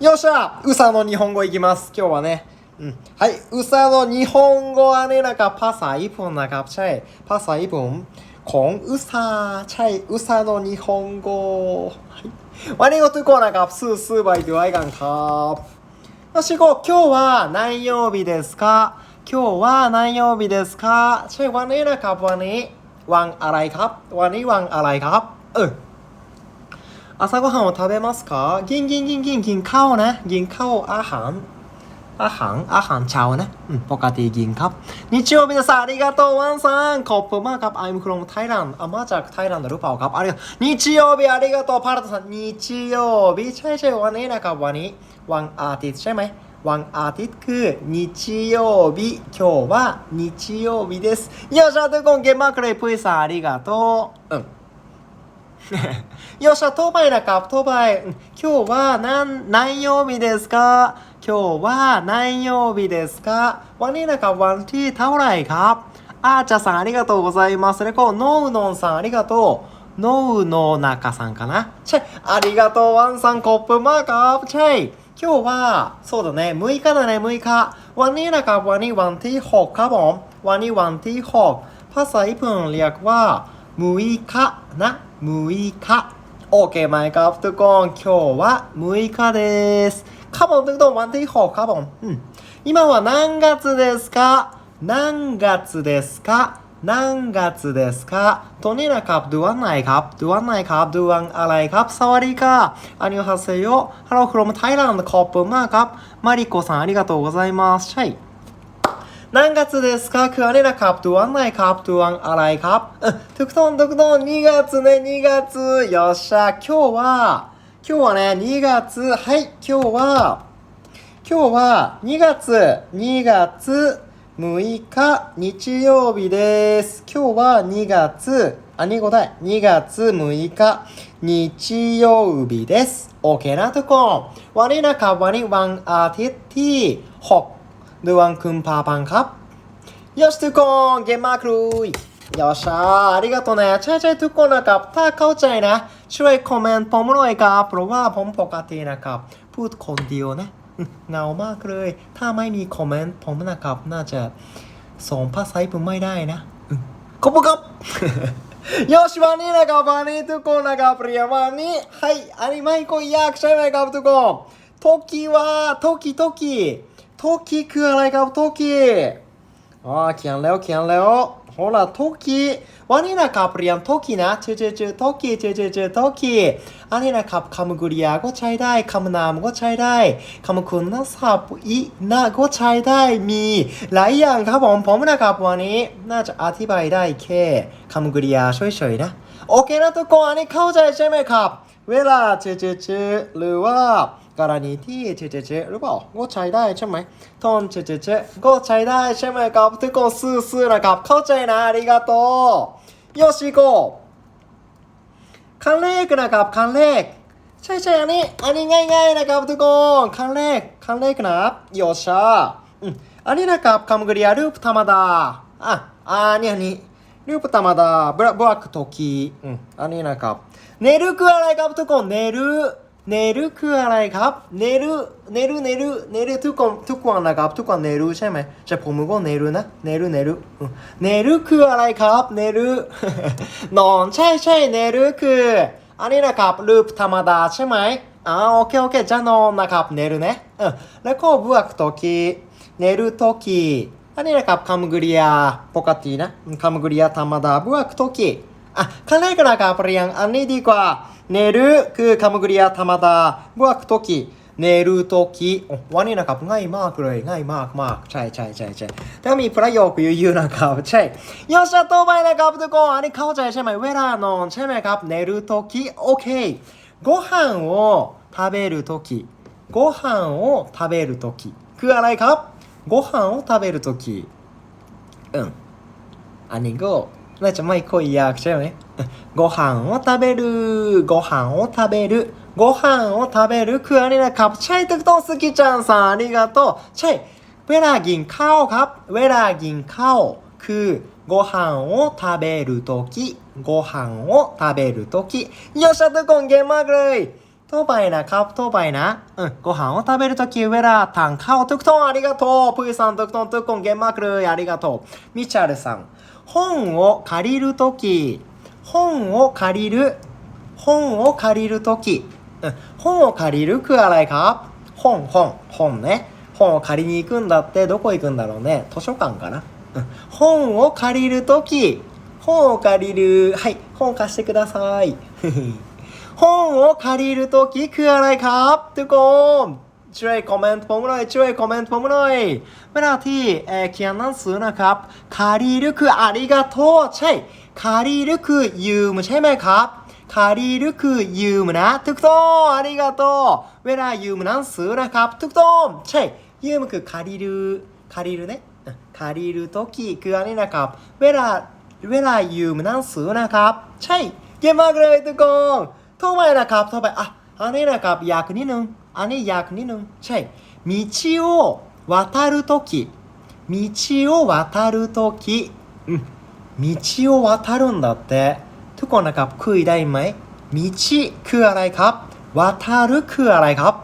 よっしゃうさの日本語いきます今日はねうんはいうさの日本語はねนะครับภาษาญี่ปุ่นนะครับใช่ภาษาญี่ปุ่นของอุซาใช่อุซาโนนิฮงโกはいวันนี้ก็ทุกคนนะครับสู้ๆไปด้วยกันครับよしご今日は何曜日ですか今日は何曜日ですかใช่วันนี้นะครับวันนี้วันอะไรครับ วันนี้วันอะไรครับเออ 朝ごはんを食べますかกินกินกินกินกินข้าวนะกินข้าวอาหารอาหารอาหารเช้านะอืมปกติกินครับ日曜日ですありがとうワンさんขอบคุณมากครับ I'm from Thailand อ่ะมาจากไทยแลนด์หรือเปล่าครับありがとう日曜日ありがとうパラトさん日曜日ใช่ใช่วันนี้นะครับวันนี้วันอาทิตย์ใช่ไหมวันอาทิตย์คือ日曜日今日は日曜日ですよっしゃทุกคนเก่งมากเลยพุยสาありがとううん よっしゃ、トバイだか、トバイ。今日は何、何曜日ですか？今日は何曜日ですか？ワニだか、ワンティータオライか？アーチャさんありがとうございます。レコ、ノウノンさんありがとう。ノウノナカさんかな？チェありがとう、ワンさん、コップマーカーチェイ今日は、そうだね、6日だね、6日。ワニだか、ワニワンティーホーカボン。ワニワンティーホー。パサ1分略は、6日な。6日โอเคไหมครับทุกคน今日は6日ですครับผมทุกคนวันที่6ครับผมอืม今は何月ですか何月ですか何月ですかตัวนี้นะครับเดือนไหนครับเดือนไหนครับเดือนอะไรครับสวัสดีค่ะอันยองฮาเซโยฮัลโหล from Thailand ขอบคุณมากครับมาริโกさんありがとうございますใช่ 何月ですか？食われなカップトワンないカップトワンあらいカップ？うん、トクトントクトン2月ね2月。よっしゃ。今日は、今日はね2月。はい、今日は、今日は2月、2月6日日曜日です。今日は2月、あ、2個だ2月6日日曜日です。OK なとこ。我なかわにワンアーティティ、 บวันนี้วันอาทิตย์ที่6เดือนกุมภาพันธ์ครับよしทุกคนเก่งมากเลยよっしゃありがとうねใช่ใช่ทุกคนนะครับถ้าเข้าใจนะ ช่วยคอมเมนต์ผมหน่อยครับเพราะว่าผมปกตินะครับ พูดคนเดียวนะอืมเหงามากเลย ถ้าไม่มีคอมเมนต์ผมนะครับ น่าจะส่งภาษาญี่ปุ่นไม่ได้นะอืมขอบคุณครับ よしวันนี้นะครับวันนี้ทุกคนนะครับเรียนวันนี้はいอันนี้ไม่ก็ยากใช่ไหมครับทุกคนトキはトキ โทคิคืออะไรครับโทคิอ๋อเขียนแล้วเขียนแล้วโหล่ะโทคิวันนี้นะครับเรียนโทคินะเจอเจอเจอโทคิเจอเจอเจอโทคิอันนี้นะครับคำกริยาก็ใช้ได้คำนามก็ใช้ได้คำคุณนศัพท์อีนะก็ใช้ได้มีหลายอย่างครับผมผมนะครับวันนี้น่าจะอธิบายได้แค่คำกริยาเฉยๆนะโอเคนะทุกคนอันนี้เข้าใจใช่ไหมครับ เวลาเจอเจอเจอหรือว่า กรณีที่เจอเจอเจอหรือเปล่าก็ใช้ได้ใช่ไหมตอนเจอเจอเจอก็ใช้ได้ใช่ไหมครับทุกคนซื่อๆนะครับ เข้าใจนะありがとうよし行こうครั้งแรกนะครับครั้งแรก ใช่ใช่อันนี้ อันนี้ง่ายๆนะครับทุกคนครั้งแรกครั้งแรกนะครับโยっしゃอืมอันนี้นะครับคำกริยารูปธรรมดาอ่ะอันนี้อันนี้รูปธรรมดาบลับลัก時อืมอันนี้นะครับ寝るคืออะไรครับทุกคน寝 เนรุคืออะไรครับ เนรุเนรุเนรุเนรุทุกคนทุกวันนะครับ ทุกวันเนรุใช่ไหมจะผมก็เนรุนะ เนรุเนรุเนรุคืออะไรครับ เนรุนอนใช่ใช่เนรุคือ อันนี้นะครับรูปธรรมดาใช่ไหมอ่าโอเคโอเคจะนอนนะครับเนรุนะเอแล้วก็บวกโตกิเนรุโตกิอันนี้นะครับคำกริยาปกตินะคำกริยาธรรมดาบวกโตกิ ขั้นแรกนะครับเรียงอันนี้ดีกว่า寝るคือคำกริยาธรรมดาบวก時寝る時โอ้วันนี้นะครับง่ายมากเลยง่ายมากมากใช่ใช่ใช่ใช่ถ้ามีประโยคเยอะๆนะครับใช่よっしゃต่อไปนะครับทุกคนอันนี้เข้าใจใช่ไหมเวลานอนใช่ไหมครับ寝る時โอเคご飯を食べる時ご飯を食べる時คืออะไรครับご飯を食べる時うんอันนี้ก็ なちゃん、マ来いや、来ちゃうよね。ご飯を食べる、ご飯を食べる、ご飯を食べる、クアリナカップ、チャイトクトン、スキちゃんさん、ありがとう。チャイ、ウェラギンカオカップ、ウェラギンカオ、クご飯を食べるとき、ご飯を食べるとき、よっしゃトゥコン、ゲんげまぐるイ。とばいな、カプとばいな。うん、ご飯を食べるとき、ウェラ、タンカオ、トゥクトン、ありがとう。プーさん、トゥクトン、トゥクトン、ゲンマークル、ありがとう。ミチャルさん、本を借りるとき、本を借りる、本を借りるとき、うん、本を借りるくあらいか？本、本、本ね。本を借りに行くんだって、どこ行くんだろうね。図書館かな？うん、本を借りるとき、本を借りる。はい、本貸してください。 พ่องโอคาริรุคืออะไรครับทุกคนช่วยคอมเมนต์ผมหน่อยช่วยคอมเมนต์ผมหน่อยเวลาที่เอเขียนหนังสือนะครับคาริรุคืออาริกาโตใช่คาริรุคือยืมใช่ไหมครับคาริรุคือยืมนะทุกต้องอาริกาโตเวลายืมหนังสือนะครับทุกต้องใช่ยืมคือคาริรุคาริรุเนี่ยคาริรุโตคืออะไรนะครับเวลาเวลายืมหนังสือนะครับ ใช่เก่ยมมากเลยทุกคน ทำไมนะครับทำไมอะอันนี้นะครับอยากนิดนึงอันนี้อยากนิดนึงใช่มิชิโอวาตารุโตกิมิชิโอวาตารุโตกิมิชิโอวาตารุนดัตเตทุกคนนะครับคุยได้ไหมมิชิคืออะไรครับวาตารุคืออะไรครับ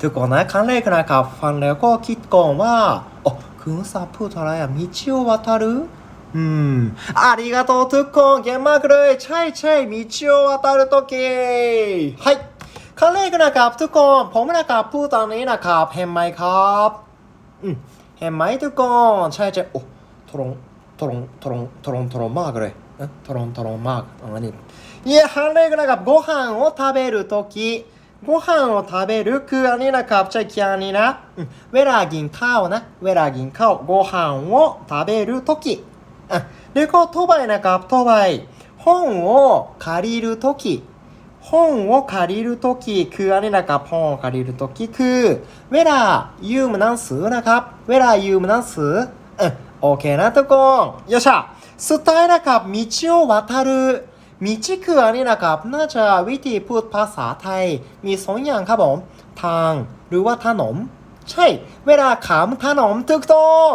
ทุกคนนะครั้งแรกนะครับฟังแล้วก็คิดก่อนว่าอ๋อคุณสาพูดอะไรอะมิชิโอวาตารุ อืมありがとうทุกคนเก่งมากเลยใช่ใช่道を渡るときはいครั้งแรกนะครับทุกคนผมนะครับพูดตอนนี้นะครับเห็นไหมครับอืมเห็นไหมทุกคนใช่ใช่โอ้ทรงทรงทรงทรงทรงมากเลยเอ๊ะทรงทรงมากอันนี้いやครั้งแรกนะครับご飯を食べるときご飯を食べるคืออันนี้นะครับใช่เขียนอันนี้นะอืมเวลากินข้าวนะเวลากินข้าวご飯を食べるとき อ่ะแล้วก็ต่อไปนะครับต่อไป本を借りるとき本を借りるときคืออันนี้นะครับ本を借りるときคือเวลายืมหนังสือนะครับ เวลายืมหนังสือเออโอเคนะทุกคนよっしゃสุดท้ายนะครับ道を渡る道คืออันนี้นะครับน่าจะวิธีพูดภาษาไทย มีสองอย่างครับผมทางหรือว่าถนน ใช่ เวลาขามถนนถูกต้อง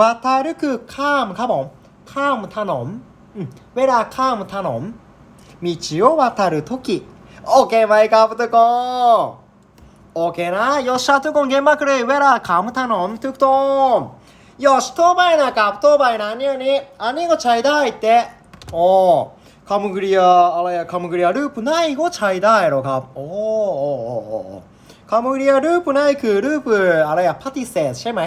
渡るคือข้ามครับผม ข้ามถนนเวลาข้ามถนนมิชิโวัตารุทุกิโอเคไหมครับทุกคนโอเคนะยยชาทุกคนเก็บมากเลยเวลาข้ามถนนทุกตนโยชตัวใบนะครับตัวใบนะเนี่ยนี้อันนี้ก็ใช้ได้แต่โอ้คำกริยาอะไรคำกริยาลูปไหนก็ใช้ได้หรอครับโอ้โอ้โอ้คำกริยาลูปไหนคือลูปอะไรอะปฏิเสธใช่ไหม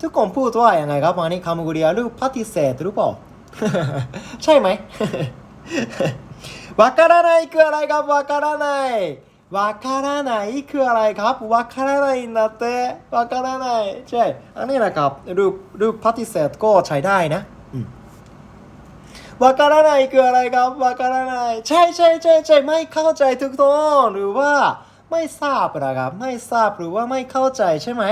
ทุกคนพูดว่าอย่างไงครับอันนี้คำกริยาหรือปฏิเสธหรือเปล่า ใช่ไหม わからないคืออะไรครับわからないわからないคืออะไรครับわからないんだってわからないใช่อันนี้นะครับรูปรูปปฏิเสธก็ใช้ได้นะอืมわからないคืออะไรครับわからないใช่ใช่ใช่ใช่ไม่เข้าใจทุกคนหรือว่าไม่ทราบนะครับไม่ทราบหรือว่าไม่เข้าใจใช่ไหม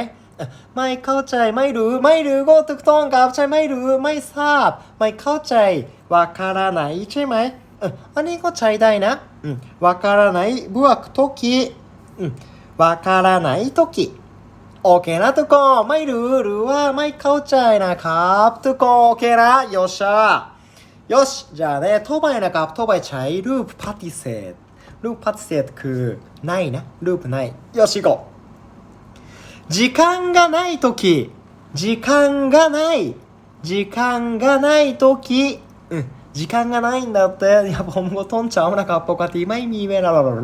ไม่เข้าใจไม่รู้ไม่รู้ก็ถูกต้องครับใช่ไม่รู้ไม่ทราบ ไม่เข้าใจวาからないใช่ไหมเอออันนี้ก็ใช้ได้นะอืมวาからないบวก時อืมวาからない時โอเคนะทุกคนไม่รู้หรือว่าไม่เข้าใจนะครับทุกคนโอเคนะよっしゃよしじゃあねต่อไปนะครับต่อไปใช้รูปปฏิเสธรูปปฏิเสธคือないนะรูปないよし行こう 時間がない時、時間がない、時間がない時、うん、時間がないんだって。やっぱ、今後とんちゃうなかっぽかって、今意味めらららら。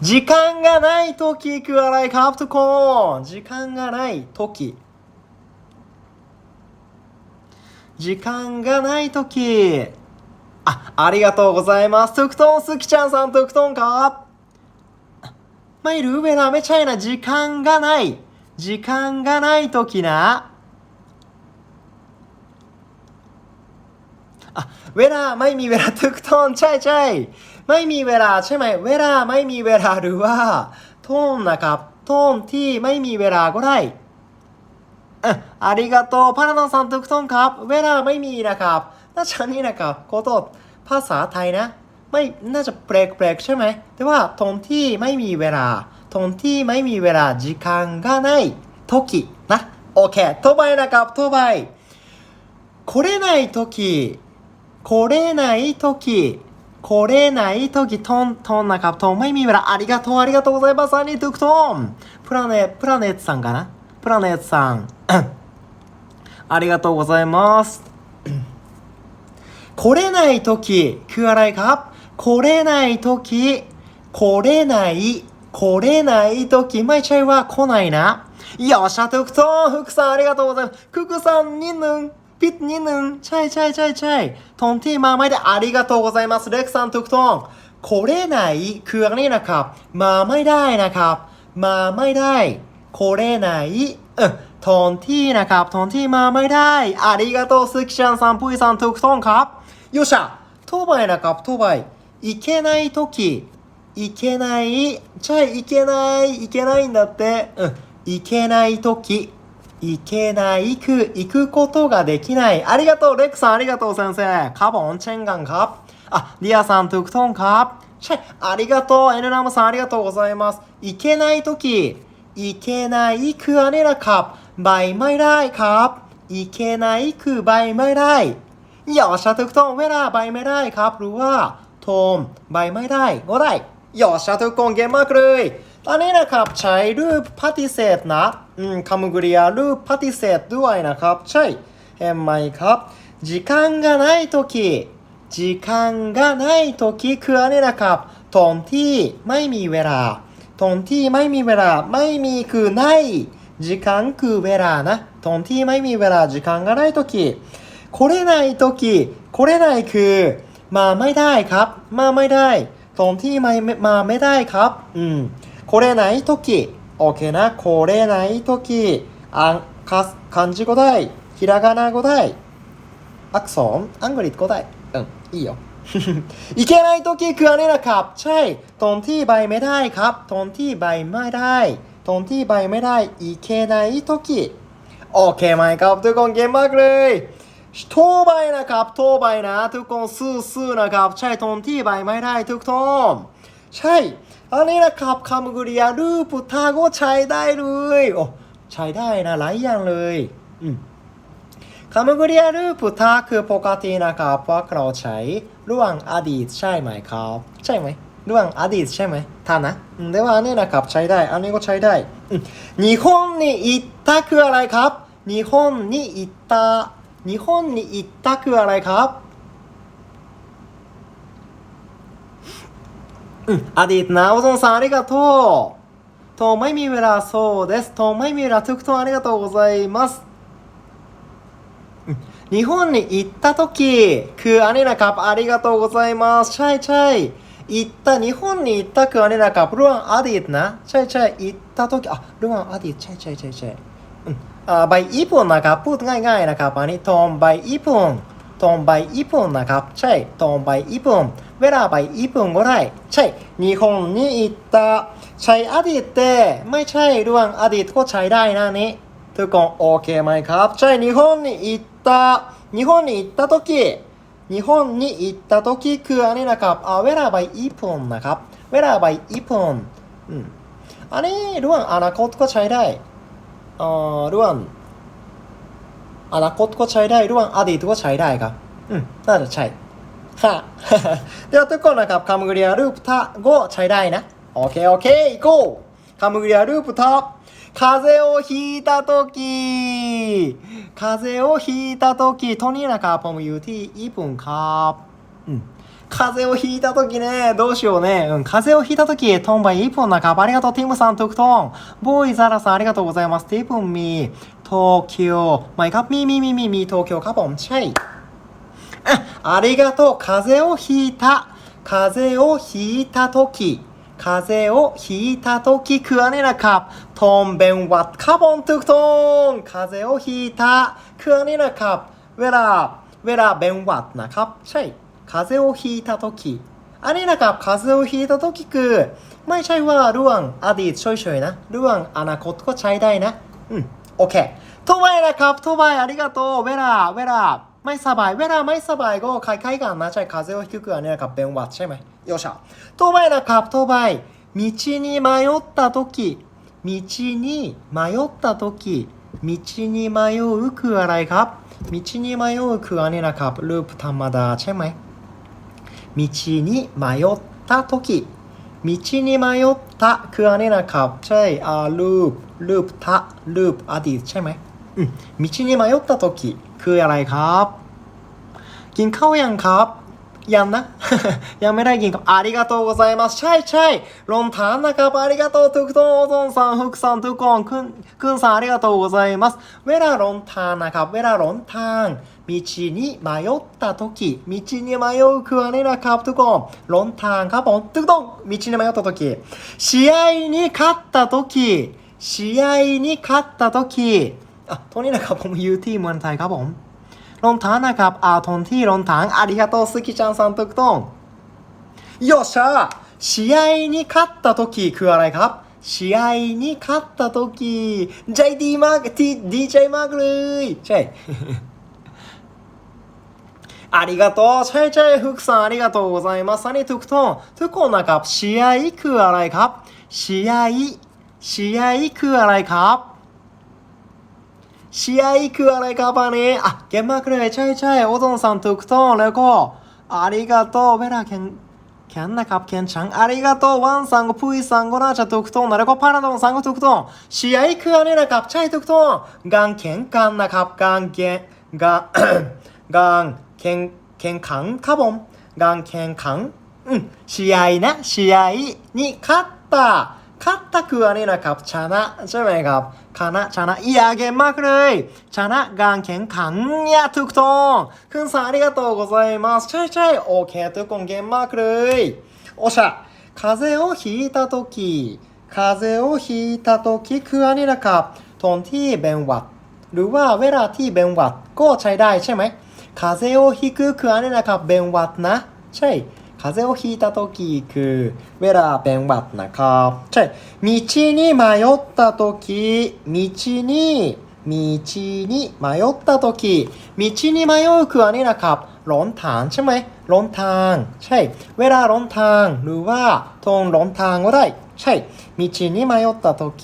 時間がない時、くわらいカプトコーン。時間がない時。時間がない時。あ、ありがとうございます。トクトン、スキちゃんさん、トクトンか ไม่รู้เวลาไม่ใช่นะจิคังกาไนจิคัเวลาไม่มีเวลาทุกทอนใช่ใช่ไม่มีเวลาใช่ไหมเวลาไม่มีเวลาหรือว่าโอนนะครับโอนที่ไม่มีเวลาก็ได้อาริกาโตพาราโนซันทุกท่านครับ เวลาไม่มีนะครับน่าฉันนี่นะครับโคโตภาษาไทยนะ ไม่น่าจะแปลกๆใช่ไหม แต่ว่าตรงที่ไม่มีเวลาตรงที่ไม่มีเวลา時間がない時นะ โอเคต่อไปนะครับต่อไป来れない時来れない時来 โคเรไหนโทกิทอนทอนนะครับทอนไม่มีเวลาありがとうありがとうございますอันนี้ถูกต้องプラネプラネットさんかなプラネットさんありがとうございます来れない時คืออะไรครับ 来れない時来れない来れない時ไม่ใช่ว่า来ないนะよっしゃถูกต้อง福さんありがとうございますククさんนิดนึงผิดนิดนึงใช่ใช่ใช่ใช่ตรงที่มาไม่ได้ありがとうございますเล็กさんถูกต้อง来れないคืออันนี้นะครับ มาไม่ได้นะครับ มาไม่ได้来れないเออตอนที่นะครับตอนที่มาไม่ได้ありがとうスキちゃんさんぷいさんถูกต้องครับよっしゃ当倍นะครับ当倍 いけない時、いけない、ちゃいけない、いけないんだって。うん。いけない時、いけない、く、行くことができない。ありがとう、レックさん、ありがとう、先生。カボン、チェンガンかあ、リアさん、トゥクトンかチェ、ありがとう、エルラムさん、ありがとうございます。いけない時、いけない、く、アネラかバイマイライかいけない、く、バイマイライ。よっしゃ、トゥクトン、ウェラ、バイマイライかプルは、 โทมไปไม่ได้ก็ได้อย่าชาทุกคนเก่งมากเลยตอนนี้นะครับใช้รูปปฏิเสธนะอืมคำกริยารูปปฏิเสธด้วยนะครับ ใช่เห็นไหมครับ時間がない時時間がない時คืออันนี้นะครับตอนที่ไม่มีเวลาตอนที่ไม่มีเวลาไม่มีคือない時間คือเวลานะตอนที่ไม่มีเวลา時間がない時来れない時来れないคือ มาไม่ได้ครับ มาไม่ได้ตอนที่ไม่มาไม่ได้ครับ อืม来れない時โอเคนะ来れない時อ่านคัสคันจิก็ได้ひらがなก็ได้ อักษรอังกฤษก็ได้อืมいいよ いけない時คืออันนี้นะครับ ใช่ตอนที่ใบไม่ได้ครับตอนที่ใบไม่ได้ตอนที่ใบไม่ได้いけない時โอเคไหมครับทุกคนเก่งมากเลย โทรใบนะครับโทรใบนะ ทุกคนซื่อๆนะครับ ใช่ตอนที่ใบไม่ได้ทุกทนใช่ อันนี้นะครับคำกริยารูปทาก็ใช้ได้เลยโอ้ใช้ได้นะหลายอย่างเลยอืม คำกริยารูปทาคือปกตินะครับพวกเราใช้เรื่องอดีตใช่ไหมครับ ใช่ไหมเรื่องอดีตใช่ไหมท่านนะอืมではอันนี้นะครับใช้ได้ อันนี้ก็ใช้ได้อืม日本に行ったคืออะไรครับ日本に行った 日本に行ったくはないか？うん、アディーナオゾンさんありがとう。とまイみむラそうです。とまイみむラトクトンありがとうございます。うん、日本に行ったとき、クアネナカップありがとうございます。チャイチャイ。行った、日本に行ったクアネナカップ、ルワンアディーナ。チャイチャイ、行ったとき、あ、ルワンアディート、チャイチャイチャイチャイ。うん ใบญี่ปุ่นนะครับพูดง่ายๆนะครับอันนี้ทองใบญี่ปุ่นทองใบญี่ปุ่นนะครับใช่ทองใบญี่ปุ่นเวลาใบญี่ปุ่นก็ได้ใช่ญี่ปุ่นนี่อิตาใช้อดีตไม่ใช่เรื่องอดีตก็ใช้ได้นะนี้ทุกคนโอเคไหมครับ ใช่นิฮงนี่อิตานิฮงนี่อิตาโตกินิฮงนี่อิตาโตกิคืออันนี้นะครับเอาเวลาใบญี่ปุ่นนะครับเวลาใบญี่ปุ่นอันนี้เรื่องอนาคตก็ใช้ได้ รื่องอนาคตก็ใช้ได้เรื่องอดีตก็ใช้ได้ครับอืมน่าจะใช่ฮะ เดี๋ยวทุกคนนะครับคำกริยารูปทะก็ใช้ได้นะโอเคโอเค行こうคำกริยารูปทะ風邪をひいたとき風邪をひいたときตัวนี้นะครับผมอยู่ที่ญี่ปุ่นครับอืม 風邪をひいたときね、どうしようね。うん、風邪をひいたとき、トンバイ1分中、ありがとう、ティムさん、トクトン。ボーイ、ザラさん、ありがとうございます。ティープンミー、東京、マイカミミミミミ、東京、カボン、チェイ。ありがとう、風邪をひいた。風邪をひいたとき。風邪をひいたときク食わねなか。とんべんはカボントクトン。風邪をひいた食わねなか。ウェラ、ウェラベンワッなか。チェイ。風邪をひいたと時あれなんか風邪をひいたときく、毎回はルワン、アディ、ちょいちょいな。ルワン、アナコットコ、チャイダイな。うん、オッケー。トバイラ、カップトバイ、ありがとう。ウェラ、ウェラ。マイサバイ、ウェラ、マイサバイ、ゴー、カイカイガン、なちゃい、風邪をひくく、あれなんか、弁は、ちゃいまい。よっしゃ。トバイラ、カップトバイ。道に迷ったとき、道に迷ったとき、道に迷うくあらいか道に迷うくあねなかループたまだ、チェいまい。 มิชินิมายอตะโทกิมิชินิมายอตะคืออะไรนะครับ ใช่อารูปรูปทะรูปอดีตใช่ไหมมิชินิมายอตะโทกิคืออะไรครับ กินข้าวยังครับ ยังนะ ยังไม่ได้กินครับありがとうございますใช่ใช่รองเท้านะครับありがとうทุกคนโอซอนさん福さんทุกคนคุณคุณさんありがとうございますเวลารองทางนะครับ เวลารองทาง道に迷った時道に迷うคืออะไรนะครับทุกคนรองทางครับผมทุกคน道に迷った時試合に勝った時試合に勝った時อ่ะตรงนี้นะครับผมอยู่ที่เมืองไทยครับผม รองเท้านะครับอาทนที่รองเท้าありがとうスキちゃんさんทุกท่องよっしゃ試合に勝った時คืออะไรครับ試合に勝った時ใจดีมากที่ดีใจมากเลยใช่ ありがとうใช่ใช่ฟุกさんありがとうございますอันนี้ทุกท่องทุกคนนะครับ試合คืออะไรครับ試合試合คืออะไรครับ ชียอีกคืออะไรครับอันนี้อะเก่งมากเลยใช่ใช่โอโดนซันถูกต้องแล้วก็อาริกาโตเวลาแข่งแคนนะครับแคนชังอาริกาโตวังซังก็พุยซังก็น่าจะถูกต้องนะแล้วก็พาราดอนซังก็ถูกตงเชียอีกคืออะไรนะครับใช่ถูกต้องการแข่ขันนะครับแข่งการการแข่งแข่งขันครับผมการแข่งขันอืมเชีนะเชียนี่คัตตา た勝ったคืออันนี้นะครับชนะใช่ไหมครับชนะชนะいやเก่งมากเลยชนะการแข่งขันเนี่ยถูกต้องคุณสาありがとうございますใช่ใช่โอเคทุกคนเก่งมากเลยโอชะ風邪をひいた時風邪をひいた時คืออันนี้นะครับตอนที่เป็นหวัด หรือว่าเวลาที่เป็นหวัดก็ใช้ได้ใช่ไหม風邪をひくคืออันนี้นะครับเป็นหวัดนะ ใช่ 風邪をひいた時คือเวลาเป็นหวัดนะครับใช่道に迷った時道に道に迷った時道に迷うคืออันนี้นะครับหลงทางใช่ไหมหลงทาง ใช่ เวลาหลงทาง หรือว่าตรงหลงทางก็ได้ ใช่道に迷った時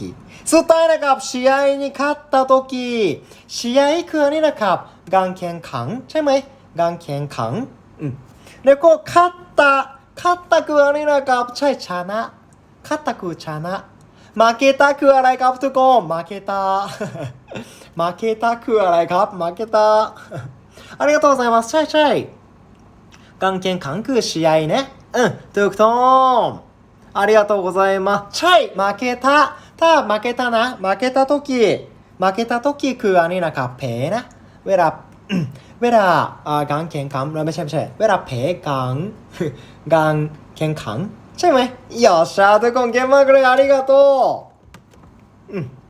สุดท้ายนะครับ試合に勝った時試合คืออันนี้นะครับการแข่งขันใช่ไหมการแข่งขันอืมแล้วก็勝 った勝ったคืออันนี้นะครับใช่ชนะ勝ったคือชนะ負けたคืออะไรครับทุกคน負けた 負けたคืออะไรครับ負けたありがとうございますใช่ใช่การแข่งขันคือ試合ねうんถูกต้องありがとうございますใช่負けたถ้า負けたนะ負けた時負けた時คืออันนี้นะครับแพ้นะ เวลา เวลาอ่าการแข่งขันไม่ใช่ไม่ใช่ เวลาแพ้การ การแข่งขันใช่ไหมよっしゃทุกคนเก่งมากเลยありがとうอืม